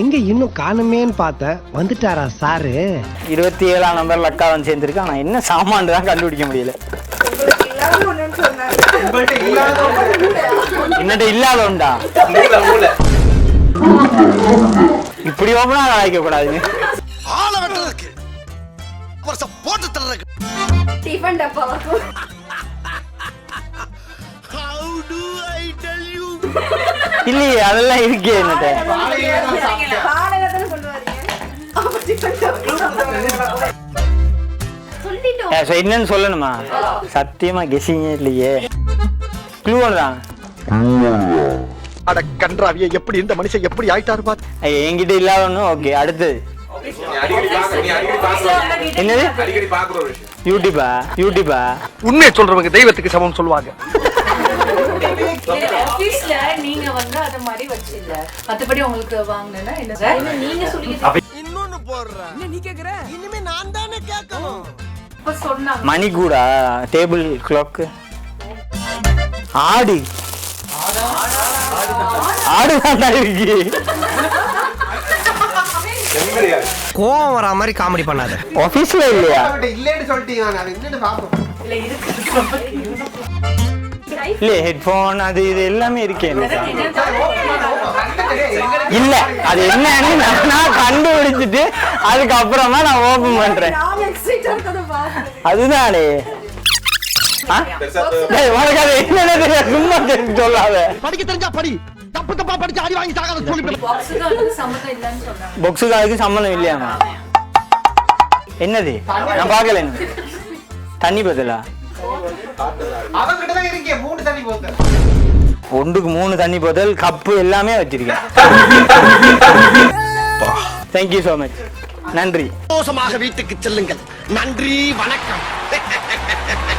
எங்க இன்னும் காணுமேன்னு பார்த்தேன் வந்துட்டாரா சாரு? இருபத்தி ஏழாம் நம்பர்ல அக்கா வந்து சேர்ந்துருக்கு. ஆனா என்ன சாமான் தான் கண்டுபிடிக்க முடியல. என்னட்ட இல்லாத உண்டா? இப்படி ஓப்பனா வாய்க்க கூடாது ஆள வெட்டுறதுக்கு வருஷம் போட்டு தர்றதுக்கு. டிஃபன்? இல்லையே அதெல்லாம் இருக்கே என்னட்ட. என்னன்னு சொல்லணுமா சத்தியமா கெஸிங்கே இல்லையே. க்ளூ தான் அட கன்றாவிய எப்படி இந்த மனுஷன் எப்படி ஆயிட்டாரு பாத்து என்கிட்ட இல்லாத ஓகே விஷயம். என்னது? யூடியூபா? யூடியூபா? உண்மையை சொல்றவங்க தெய்வத்துக்கு சமம் சொல்லுவாங்க. வந்து அத மாதிரி வச்சிருந்த மத்தபடி உங்களுக்கு வாங்கினா என்ன நீங்க சொல்லி இன்னொன்னு போடுறேன். நீ கேக்குற? இனிமே நான் தானே கேட்கணும் இப்ப சொன்னாங்க. மணி கூடா டேபிள் கிளாக்கு ஆடு. ஆடு தான் இருக்கு. கோவம் வரா மாதிரி காமெடி பண்ணாத. ஆபீஸ்ல இல்லையா? இல்லன்னு சொல்லிட்டீங்க நான் என்னன்னு பாப்போம் இல்ல இருக்கு. இல்ல ஹெட்போன் அது இது எல்லாமே இருக்கு இல்ல அது என்னன்னு நான் கண்டுபிடிச்சிட்டு அதுக்கப்புறமா நான் ஓபன் பண்றேன். அதுதானே. உனக்கு அது என்னன்னு தெரியாது, சும்மா சொல்லாத. படிக்க தெரிஞ்சா படி. தப்பு தப்பா படிச்சு அடி வாங்கி சாகாத சொல்லி பாக்ஸுக்கு அதுக்கு சம்மந்தம் இல்லையாமா? என்னது? நான் பார்க்கல. தண்ணி பதிலா அவங்கிட்ட தான் இருக்கே மூணு தண்ணி போத்தேன் ஒன்றுக்கு மூணு தண்ணி போத்தல் கப்பு எல்லாமே வச்சிருக்கேன். தேங்க்யூ ஸோ மச் நன்றி. சந்தோஷமாக வீட்டுக்கு செல்லுங்கள். நன்றி வணக்கம்.